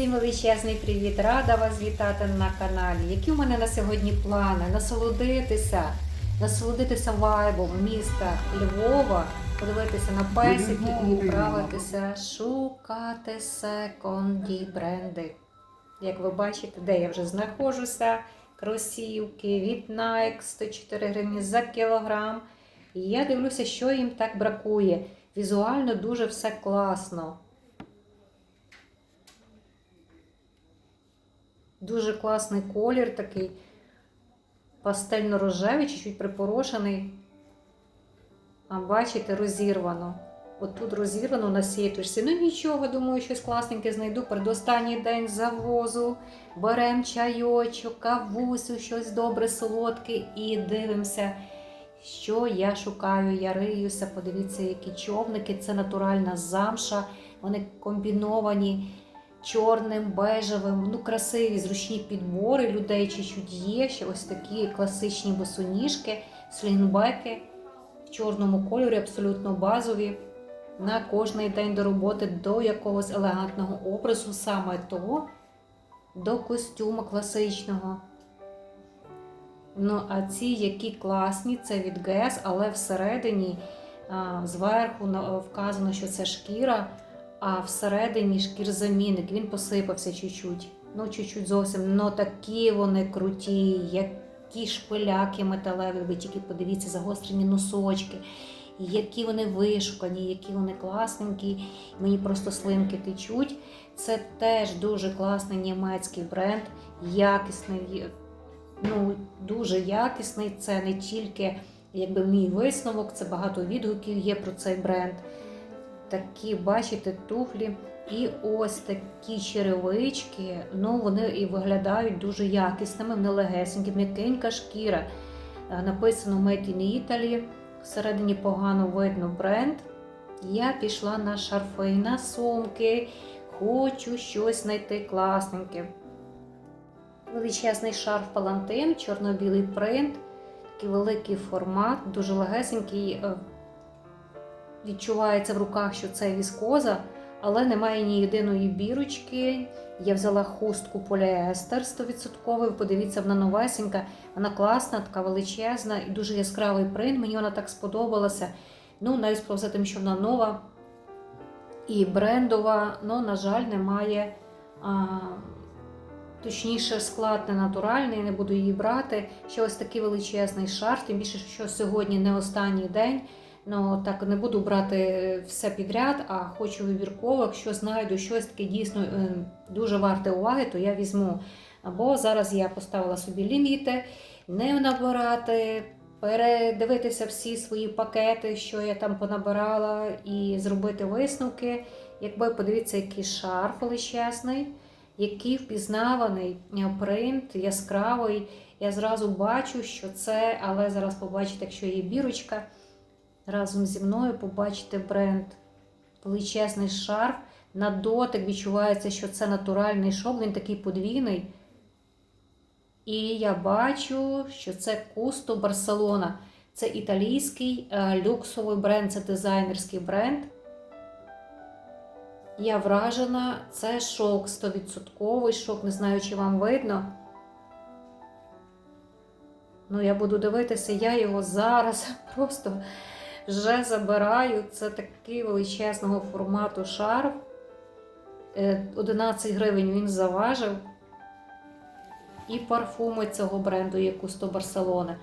Всім величезний привіт! Рада вас вітати на каналі. Які у мене на сьогодні плани? Насолодитися, насолодитися вайбом міста Львова, подивитися на песики і відправитися шукати секонді бренди. Як ви бачите, де я вже знаходжуся, кросівки від Nike 104 гривні за кілограм. І я дивлюся, що їм так бракує. Візуально дуже все класно. Дуже класний колір такий пастельно-рожевий, чуть-чуть припорошений. А бачите, розірвано. От тут розірвано на сіточці. Ну нічого, думаю, щось класненьке знайду. Передостанній день завозу. Беремо чайочок, кавусю, щось добре, солодке і дивимося, що я шукаю. Я риюся. Подивіться, які човники. Це натуральна замша. Вони комбіновані чорним, бежевим, ну красиві, зручні підбори людей чуть-чуть є. Ще ось такі класичні босоніжки, слінбеки в чорному кольорі, абсолютно базові. На кожний день до роботи до якогось елегантного образу, саме того, до костюму класичного. Ну, а ці які класні, це від ГЕС, але всередині зверху вказано, що це шкіра а всередині шкірзамінник, він посипався чуть-чуть. Ну, чуть-чуть зовсім. Ну такі вони круті, які шпиляки металеві, ви тільки подивіться, загострені носочки, які вони вишукані, які вони класненькі. Мені просто слинки течуть. Це теж дуже класний німецький бренд, якісний, ну, дуже якісний. Це не тільки якби мій висновок, це багато відгуків є про цей бренд такі, бачите, туфлі. І ось такі черевички, ну вони і виглядають дуже якісними, вони легесенькі, м'якенька шкіра. Е, Написано Made in Italy. Всередині погано видно бренд. Я пішла на шарфи, на сумки. Хочу щось знайти класненьке. Величезний шарф палантин, чорно-білий принт, такий великий формат, дуже легесенький. Відчувається в руках, що це віскоза, але немає ні єдиної бірочки. Я взяла хустку поліестер 100%. Подивіться, вона новесенька, вона класна, така величезна і дуже яскравий принт. Мені вона так сподобалася. Ну, навіть за тим, що вона нова і брендова, але, на жаль, немає. А, Точніше, склад не натуральний, не буду її брати. Ще ось такий величезний шар, тим більше, що сьогодні не останній день. Ну так не буду брати все підряд, а хочу вибірково, якщо знайду щось таке дійсно е, дуже варте уваги, то я візьму. Або зараз я поставила собі ліміти, не набирати, передивитися всі свої пакети, що я там понабирала, і зробити висновки. Якби подивіться, який шарф величезний, який впізнаваний е, принт, яскравий. Я зразу бачу, що це, але зараз побачите, якщо є бірочка разом зі мною побачите бренд. Величезний шарф. На дотик відчувається, що це натуральний шов, він такий подвійний. І я бачу, що це Кусто Барселона. Це італійський е, люксовий бренд, це дизайнерський бренд. Я вражена, це шок 100% шок, не знаю, чи вам видно. Ну, я буду дивитися, я його зараз просто вже забираю. Це такий величезного формату шарф. Е, 11 гривень він заважив. І парфуми цього бренду є Кусто Барселона.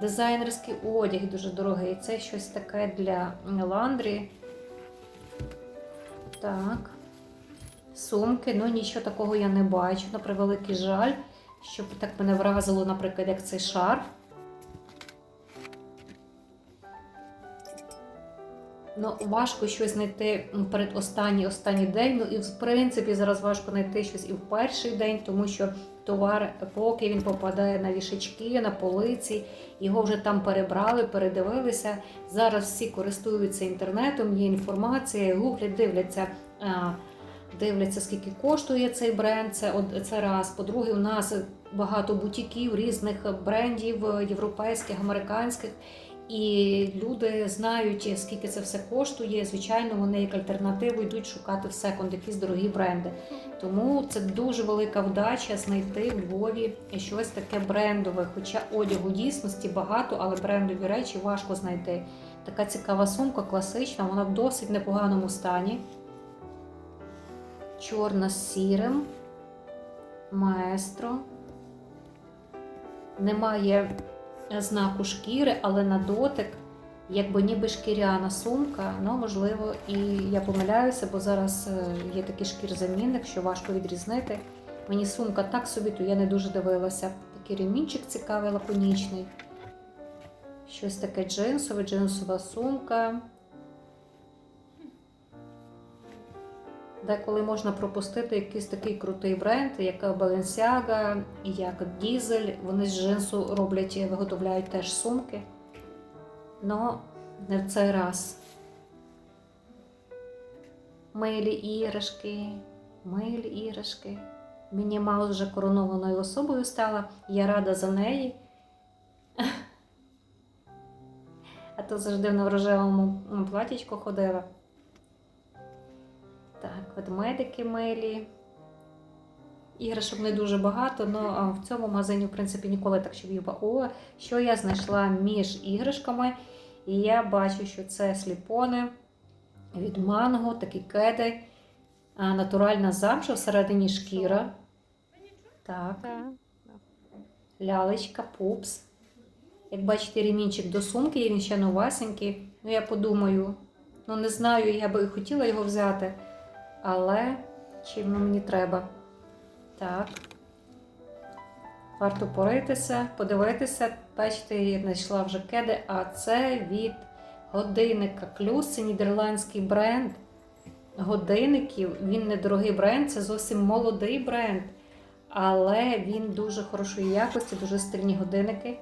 Дизайнерський одяг дуже дорогий. Це щось таке для ландрі. Так. Сумки, ну нічого такого я не бачу, на превеликий жаль, щоб так мене вразило, наприклад, як цей шарф. Ну, важко щось знайти перед останній останній день. Ну і в принципі зараз важко знайти щось і в перший день, тому що товар, поки він попадає на вішачки, на полиці, його вже там перебрали, передивилися. Зараз всі користуються інтернетом, є інформація, гуглять, дивляться. Дивляться, скільки коштує цей бренд. Це це раз. По-друге, у нас багато бутіків різних брендів європейських, американських. І люди знають, скільки це все коштує. Звичайно, вони як альтернативу йдуть шукати в секонд якісь дорогі бренди. Тому це дуже велика вдача знайти в Львові щось таке брендове. Хоча одягу дійсності багато, але брендові речі важко знайти. Така цікава сумка, класична, вона в досить непоганому стані. Чорна з сірим. Маестро. Немає знаку шкіри, але на дотик, якби ніби шкіряна сумка. Ну, можливо, і я помиляюся, бо зараз е, є такий шкір-замінник, що важко відрізнити. Мені сумка так собі, то я не дуже дивилася. Такий ремінчик цікавий, лаконічний. Щось таке джинсове, джинсова сумка. Деколи можна пропустити якийсь такий крутий бренд, як Balenciaga, як Diesel. Вони з джинсу роблять, і виготовляють теж сумки. Но не в цей раз. Милі іграшки, милі іграшки. Міні Маус вже коронованою особою стала. Я рада за неї. А то завжди на рожевому платічку ходила. Так, ведмедики милі. Іграшок не дуже багато, але в цьому магазині, в принципі, ніколи так щоб їба. О, що я знайшла між іграшками. І я бачу, що це сліпони від манго, такі кеди, натуральна замша, всередині шкіра. Так, лялечка, пупс. Як бачите, ремінчик до сумки, він ще новасенький. Ну, я подумаю, ну не знаю, я би хотіла його взяти. Але чи воно мені треба? Так. Варто поритися, подивитися. Бачите, я знайшла вже кеди, а це від годинника Клюс, це нідерландський бренд годинників. Він недорогий бренд, це зовсім молодий бренд. Але він дуже хорошої якості, дуже стильні годинники.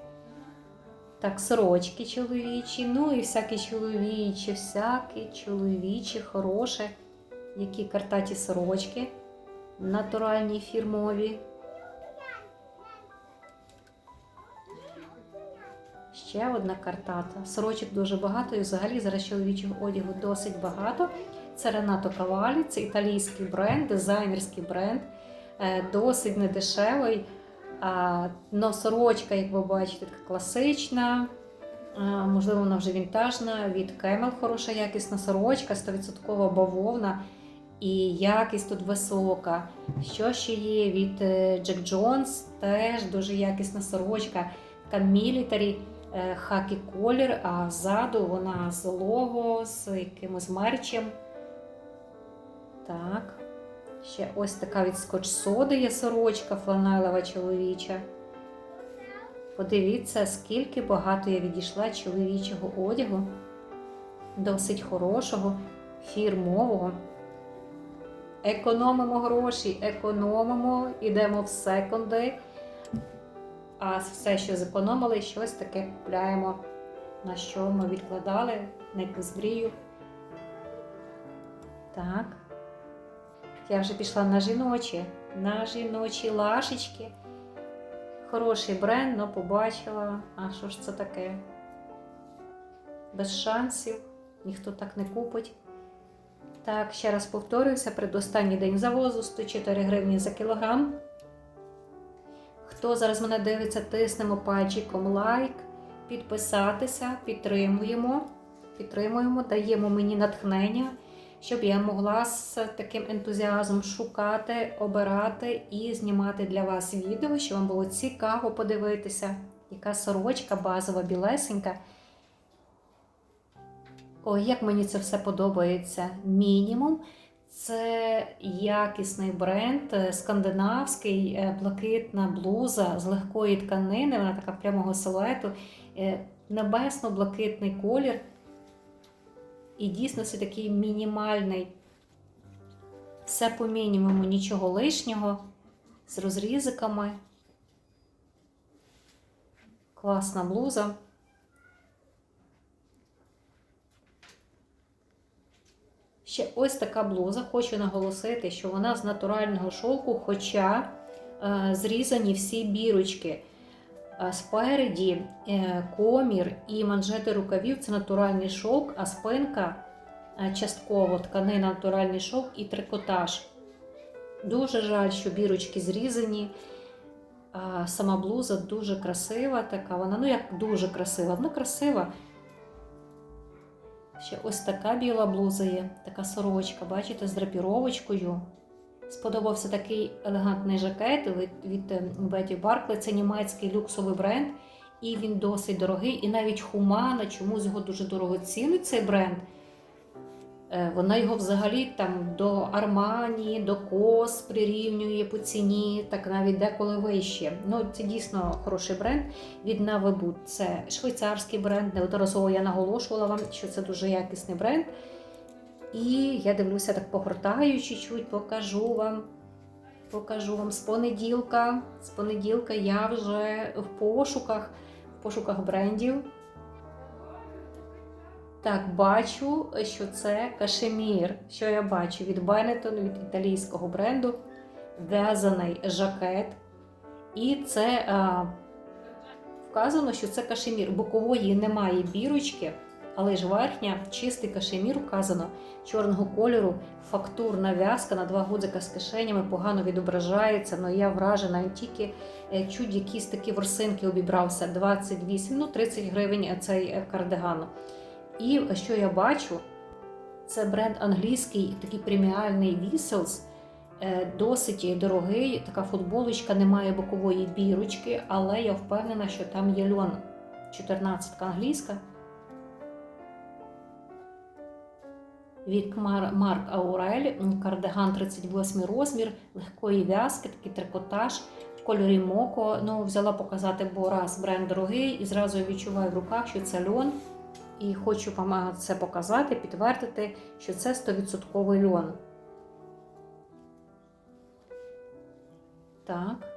Так, сорочки чоловічі, ну і всякі чоловічі, всякі чоловічі, хороші які картаті сорочки, натуральні фірмові. Ще одна картата. Сорочок дуже багато і взагалі зараз чоловічого одягу досить багато. Це Ренато Кавалі, це італійський бренд, дизайнерський бренд, е, досить недешевий. Но сорочка, як ви бачите, така класична. Можливо, вона вже вінтажна. Від Кемел хороша якісна сорочка, 100% бавовна і якість тут висока. Що ще є від Джек Джонс, теж дуже якісна сорочка, така мілітарі, хакі колір, а ззаду вона з лого, з якимось мерчем. Так. Ще ось така від скотч соди є сорочка фланелева чоловіча. Подивіться, скільки багато я відійшла чоловічого одягу, досить хорошого, фірмового. Економимо гроші, економимо, йдемо в секунди. А все, що зекономили, щось таке купляємо, на що ми відкладали, на якусь мрію. Так. Я вже пішла на жіночі, на жіночі лашечки. Хороший бренд, але побачила. А що ж це таке? Без шансів, ніхто так не купить. Так, ще раз повторююся, предостанній день завозу 104 гривні за кілограм. Хто зараз мене дивиться, тиснемо пальчиком лайк, підписатися, підтримуємо, підтримуємо, даємо мені натхнення, щоб я могла з таким ентузіазмом шукати, обирати і знімати для вас відео, щоб вам було цікаво подивитися, яка сорочка базова, білесенька. Ой, як мені це все подобається. Мінімум. Це якісний бренд, е, скандинавський, е, блакитна блуза з легкої тканини, вона така прямого силуету, е, небесно-блакитний колір. І дійсно це такий мінімальний. Все по мінімуму, нічого лишнього, з розрізиками. Класна блуза. Ще ось така блуза. Хочу наголосити, що вона з натурального шовку, хоча е, зрізані всі бірочки. Спереді е, комір і манжети рукавів це натуральний шовк, а спинка е, частково тканина натуральний шовк і трикотаж. Дуже жаль, що бірочки зрізані. Сама блуза дуже красива, така вона, ну як дуже красива, вона красива. Ще ось така біла блуза є, така сорочка, бачите, з драпіровочкою. Сподобався такий елегантний жакет від, е, Betty Barclay. Це німецький люксовий бренд, і він досить дорогий. І навіть хумана чомусь його дуже дорого цінить цей бренд. Е, Вона його взагалі там до Армані, до Кос прирівнює по ціні, так навіть деколи вище. Ну, це дійсно хороший бренд від Навебут. Це швейцарський бренд. Неодноразово я наголошувала вам, що це дуже якісний бренд. І я дивлюся, так погортаю чуть-чуть, покажу вам. Покажу вам з понеділка. З понеділка я вже в пошуках, в пошуках брендів. Так, бачу, що це кашемір. Що я бачу? Від Benetton, від італійського бренду. В'язаний жакет. І це а, вказано, що це кашемір. Бокової немає бірочки, але ж верхня чистий кашемір вказано чорного кольору, фактурна в'язка на два гудзика з кишенями погано відображається. Ну я вражена і тільки е, чуть якісь такі ворсинки обібрався 28, ну 30 гривень цей е, кардиган. І що я бачу, це бренд англійський, такий преміальний Віселс. Досить дорогий, така футболочка, немає бокової бірочки, але я впевнена, що там є льон 14 англійська. Від Марк Аурель, кардиган 38 розмір, легкої в'язки, такий трикотаж в кольорі Моко. Ну, взяла показати, бо раз бренд дорогий, і зразу відчуваю в руках, що це льон. І хочу вам це показати, підтвердити, що це 100% льон. Так.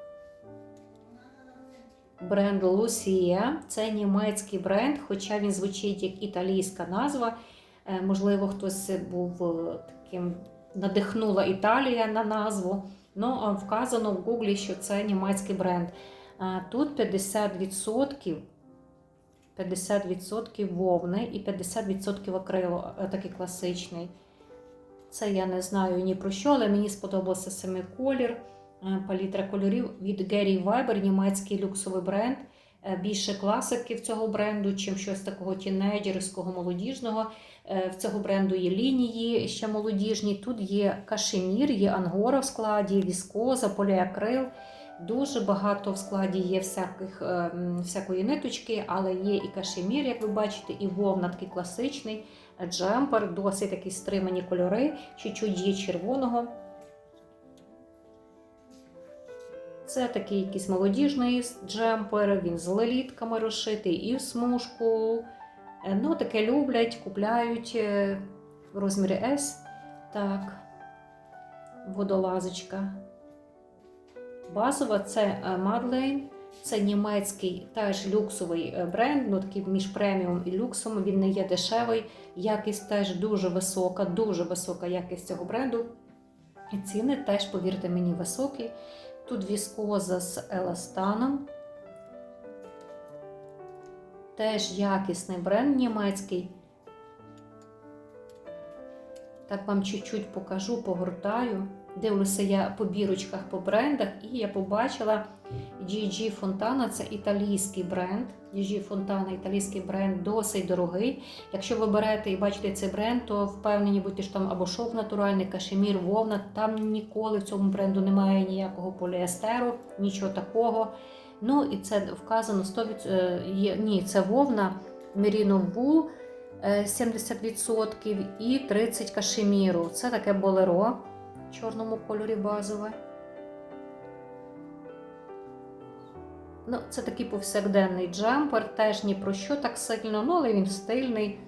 Бренд Lucia. Це німецький бренд, хоча він звучить як італійська назва. Е, Можливо, хтось був е, таким, надихнула Італія на назву. Ну, вказано в Гуглі, що це німецький бренд. Е, Тут 50%. 50% вовни і 50% акрилу, е, такий класичний. Це я не знаю ні про що, але мені сподобався саме колір, е, палітра кольорів від Gary Weber, німецький люксовий бренд. Е, Більше класики в цього бренду, чим щось такого тінейджерського, молодіжного. В цього бренду є лінії ще молодіжні. Тут є кашемір, є ангора в складі, віскоза, поліакрил. Дуже багато в складі є всяких, е, всякої ниточки, але є і кашемір, як ви бачите, і вовна такий класичний джемпер, досить такі стримані кольори, чуть-чуть є червоного. Це такий якийсь молодіжний джемпер, він з лелітками розшитий і в смужку. Е, Ну, таке люблять, купляють е, в розмірі S. Так, водолазочка. Базова це е, Madeleine, це німецький теж люксовий е, бренд, ну такий між преміум і люксом. Він не є дешевий, якість теж дуже висока, дуже висока якість цього бренду. І ціни теж, повірте мені, високі. Тут віскоза з еластаном. Теж якісний бренд німецький. Так вам чуть-чуть покажу, погортаю. Дивлюся я по бірочках по брендах, і я побачила GG Fontana, це італійський бренд. GG Fontana, італійський бренд, досить дорогий. Якщо ви берете і бачите цей бренд, то впевнені будьте, що там або шов натуральний, кашемір, вовна. Там ніколи в цьому бренду немає ніякого поліестеру, нічого такого. Ну і це вказано 100%, е, ні, це вовна Merino Wool е, 70% і 30 кашеміру. Це таке болеро чорному кольорі базове. Ну, це такий повсякденний джемпер, теж ні про що так сильно, ну, але він стильний.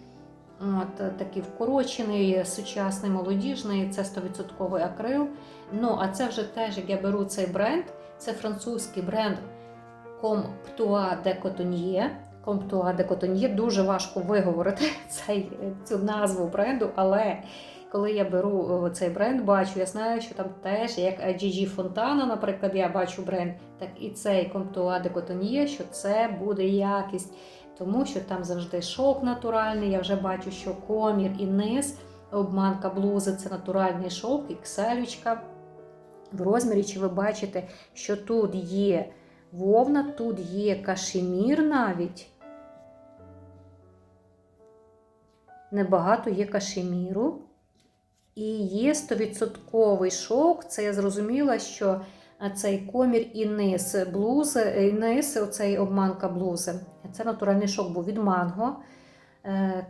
От, такий вкорочений, сучасний, молодіжний, це 100% акрил. Ну, а це вже теж, як я беру цей бренд, це французький бренд Comptoir de Cotonnier. Comptoir de Cotonnier. Дуже важко виговорити цей, цю назву бренду, але коли я беру цей бренд, бачу, я знаю, що там теж, як Gigi Fontana, наприклад, я бачу бренд, так і цей Comtois de Cotonnier, що це буде якість, тому що там завжди шовк натуральний. Я вже бачу, що комір і низ, обманка блузи це натуральний шовк, ікселючка. В розмірі, чи ви бачите, що тут є вовна, тут є кашемір навіть. Небагато є кашеміру. І є 100% шовк. Це я зрозуміла, що цей комір і низ блузи, і низ, оцей обманка блузи. Це натуральний шовк був від манго.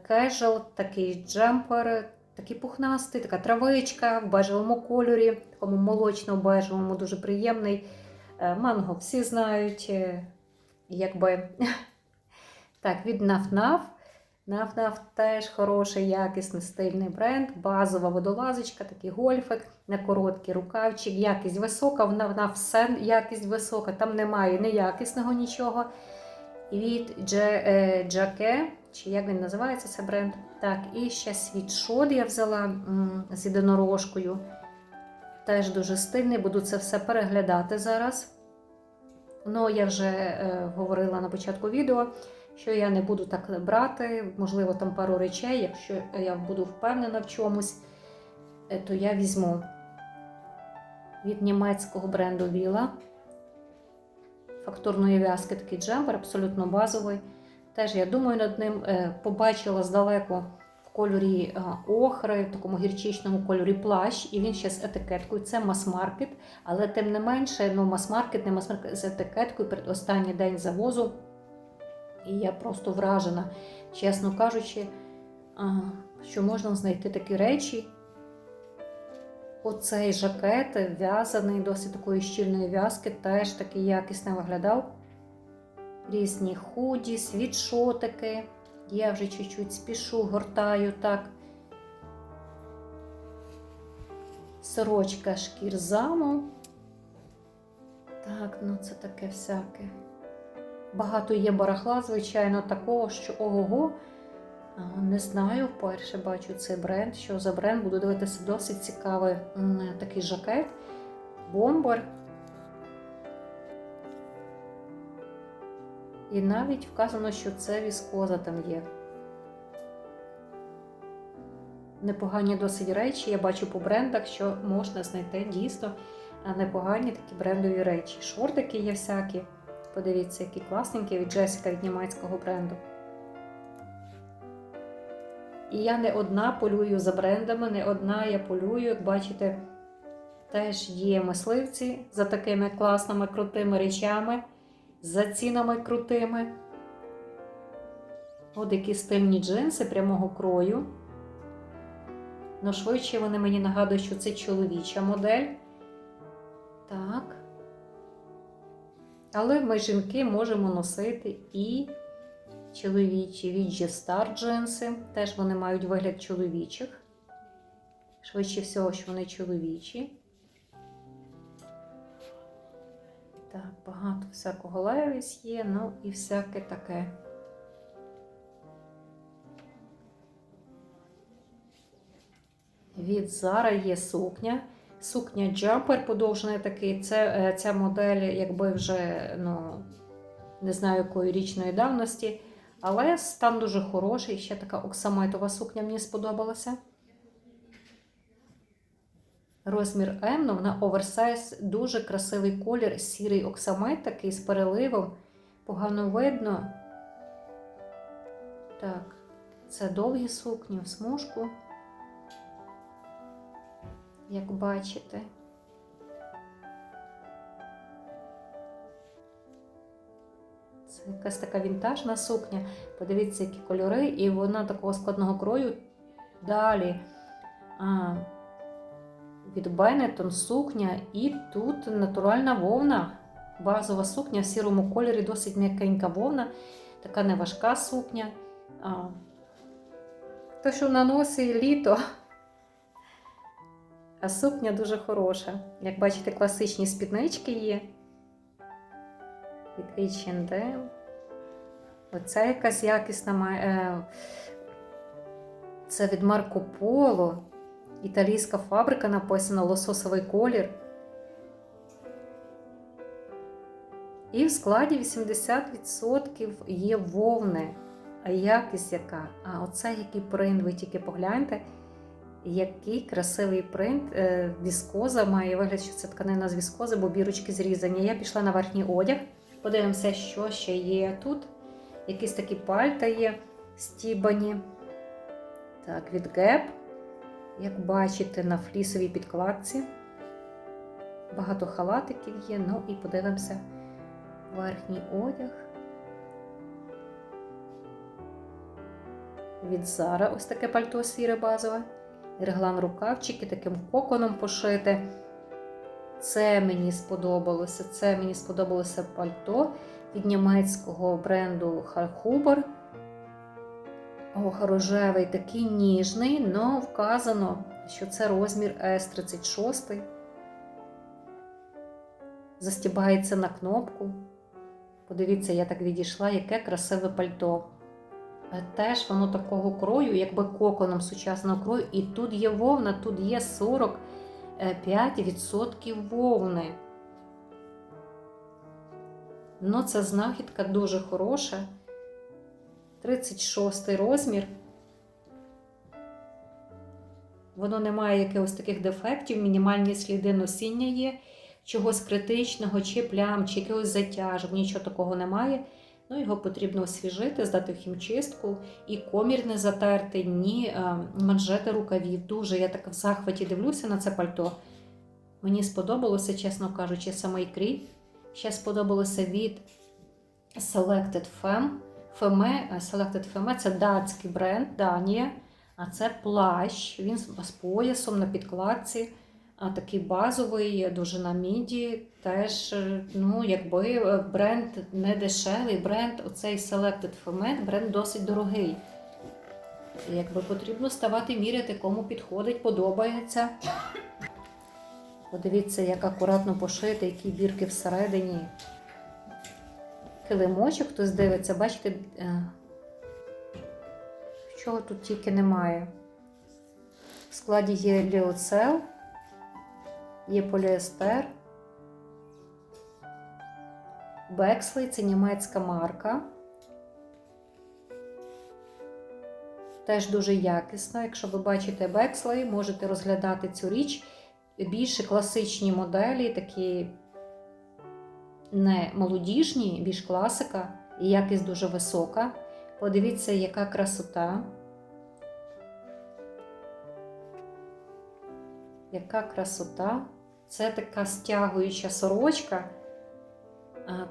Кежел, такий джемпер, такий пухнастий, така травичка в бежевому кольорі, такому молочно-бежевому, дуже приємний. Е, Манго всі знають, е, якби. Так, від Наф-Наф. Наф-Наф теж хороший, якісний стильний бренд, базова водолазочка, такий гольфик, на короткий рукавчик, якість висока, в Наф-Наф все якість висока, там немає неякісного нічого. Від е, Джаке, чи як він називається цей бренд. Так, і ще світшот я взяла з єдинорожкою. Теж дуже стильний, буду це все переглядати зараз. Ну, я вже е, говорила на початку відео, що я не буду так брати, можливо, там пару речей. Якщо я буду впевнена в чомусь, е, то я візьму від німецького бренду Vila. Фактурної в'язки такий джемпер, абсолютно базовий. Теж я думаю над ним. Е, Побачила здалеку в кольорі е, охри, в такому гірчичному кольорі плащ, і він ще з етикеткою. Це мас-маркет, але тим не менше, ну, мас-маркет, не мас-маркет з етикеткою останній день завозу. І я просто вражена, чесно кажучи, що можна знайти такі речі. Оцей жакет в'язаний, досить такої щільної в'язки, теж такий якісно виглядав. Різні худі, світшотики. Я вже чуть-чуть спішу, гортаю так. Сорочка шкірзаму. Так, ну це таке всяке. Багато є барахла, звичайно, такого, що ого-го. Не знаю, вперше бачу цей бренд. Що за бренд? Буду дивитися досить цікавий такий жакет. Бомбер. І навіть вказано, що це віскоза там є. Непогані досить речі. Я бачу по брендах, що можна знайти дійсно непогані такі брендові речі. Шортики є всякі. Подивіться, які класненькі від Джесіка від німецького бренду. І я не одна полюю за брендами, не одна я полюю, як бачите, теж є мисливці за такими класними крутими речами, за цінами крутими. От які стильні джинси прямого крою. Ну, швидше вони мені нагадують, що це чоловіча модель. Так. Але ми жінки можемо носити і чоловічі від G-Star джинси. Теж вони мають вигляд чоловічих. Швидше всього, що вони чоловічі. Так, багато всякого левіс є, ну і всяке таке. Від Zara є сукня. Сукня джампер подовжений такий. Це, е, Ця модель, якби вже ну, не знаю якої річної давності. Але стан дуже хороший. Ще така оксамитова сукня мені сподобалася. Розмір М, ну вона оверсайз, дуже красивий колір, сірий оксамит такий з переливом. Погано видно. Так, це довгі сукні в смужку як бачите. Це якась така вінтажна сукня. Подивіться, які кольори, і вона такого складного крою. Далі а, від Benetton сукня, і тут натуральна вовна. Базова сукня в сірому кольорі, досить м'якенька вовна, така неважка сукня. А, То, що на носі літо. А сукня дуже хороша. Як бачите, класичні спіднички є. Від H&M. Оця якась якісна має. е, Це від Марко Поло. Італійська фабрика написано лососовий колір. І в складі 80% є вовни. А якість яка? А оце який принт, ви тільки погляньте, який красивий принт. Е, Віскоза має вигляд, що це тканина з віскози, бо бірочки зрізані. Я пішла на верхній одяг. Подивимося, що ще є тут. Якісь такі пальта є стібані. Так, від Gap. Як бачите, на флісовій підкладці. Багато халатиків є. Ну і подивимося верхній одяг. Від Зара ось таке пальто сіре базове. Реглан рукавчики таким коконом пошите. Це мені сподобалося. Це мені сподобалося пальто від німецького бренду. Ох, рожевий такий ніжний, але вказано, що це розмір S36. Застібається на кнопку. Подивіться, я так відійшла, яке красиве пальто. Е, Теж воно такого крою, якби коконом сучасного крою. І тут є вовна, тут є 45% вовни. Ну, це знахідка дуже хороша. 36 розмір. Воно не має якихось таких дефектів, мінімальні сліди носіння є, чогось критичного, чи плям, чи якихось затяжок, нічого такого немає. Ну, Його потрібно освіжити, здати в хімчистку, і комір не затерти, ні е, манжети рукавів. Дуже я так в захваті дивлюся на це пальто. Мені сподобалося, чесно кажучи, самий крій. Ще сподобалося від Selected Femme. Femme, Selected Femme це датський бренд, Данія. А це плащ. Він з поясом на підкладці. А такий базовий, дуже на міді. Теж, ну, якби е, бренд не дешевий, бренд оцей Selected Femme, бренд досить дорогий. Якби потрібно ставати міряти, кому підходить, подобається. Подивіться, як акуратно пошити, які бірки всередині. Килимочок хтось дивиться, бачите, е, чого тут тільки немає. В складі є ліоцел, є поліестер. Бекслей це німецька марка. Теж дуже якісно. Якщо ви бачите Бекслей, можете розглядати цю річ. Більше класичні моделі, такі не молодіжні, більш класика, і якість дуже висока. Подивіться, яка красота. Яка красота. Це така стягуюча сорочка,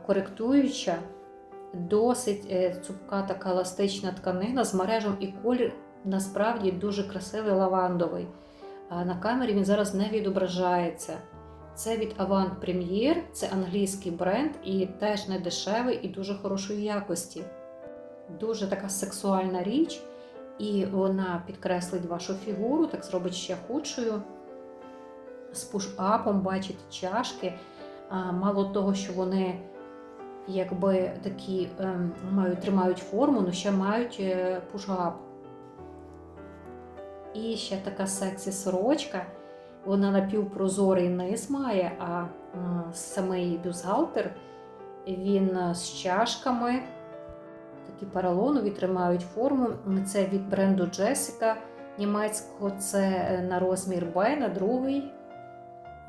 коректуюча, досить е, цупка така еластична тканина з мережем і колір насправді дуже красивий лавандовий. На камері він зараз не відображається. Це від Avant Premier, це англійський бренд і теж не дешевий і дуже хорошої якості. Дуже така сексуальна річ, і вона підкреслить вашу фігуру, так зробить ще худшою. З пуш-апом, бачите, чашки. Мало того, що вони якби такі ем, мають, тримають форму, але ще мають е, пуш-ап. І ще така сексі сорочка. Вона напівпрозорий низ має, а самий бюстгальтер, він з чашками, такі поролонові тримають форму. Це від бренду Jessica німецького, це е, на розмір Б, на другий.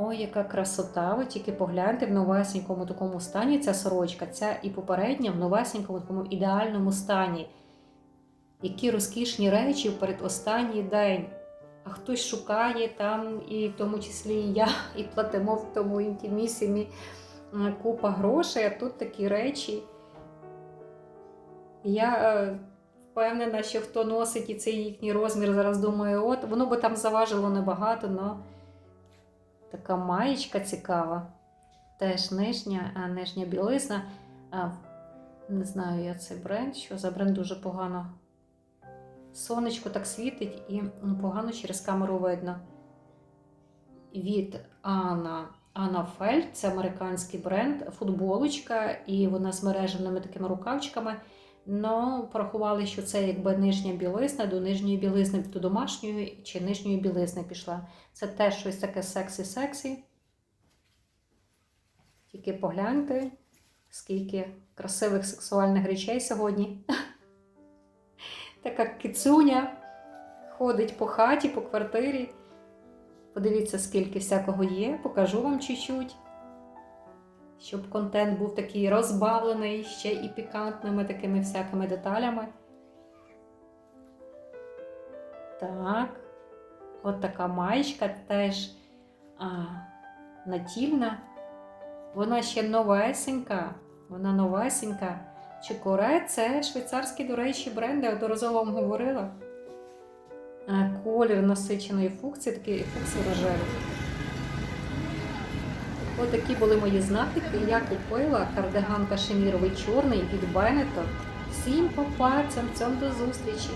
Ой, яка красота! Ви тільки погляньте в новесенькому такому стані ця сорочка, ця і попередня в новесенькому такому ідеальному стані. Які розкішні речі в передостанній день. А хтось шукає там, і в тому числі і я, і платимо в тому інтімісімі купа грошей, а тут такі речі. Я е, впевнена, що хто носить і цей їхній розмір, зараз думаю, от воно би там заважило небагато, але така маєчка цікава. Теж нижня, а нижня білизна. Не знаю, я цей бренд, що за бренд дуже погано. Сонечко так світить і погано через камеру видно. Від Анна Анна Фельд, це американський бренд, футболочка, і вона з мережевними такими рукавчиками. Но порахували, що це якби нижня білизна, до нижньої білизни, до домашньої чи нижньої білизни пішла. Це теж щось таке сексі-сексі. Тільки погляньте, скільки красивих сексуальних речей сьогодні. Така кицуня ходить по хаті, по квартирі. Подивіться, скільки всякого є, покажу вам чуть-чуть. Щоб контент був такий розбавлений ще і пікантними такими всякими деталями. Так, от така маєчка теж а, натільна. Вона ще новесенька. Вона новесенька. Чикоре це швейцарський, до речі, бренд, я одноразово вам говорила. Колір насиченої фукції, такий фуксії рожевий. Ось такі були мої знахідки. Я купила кардиган кашеміровий чорний від Бенето. Всім по пальцям, цьому до зустрічі!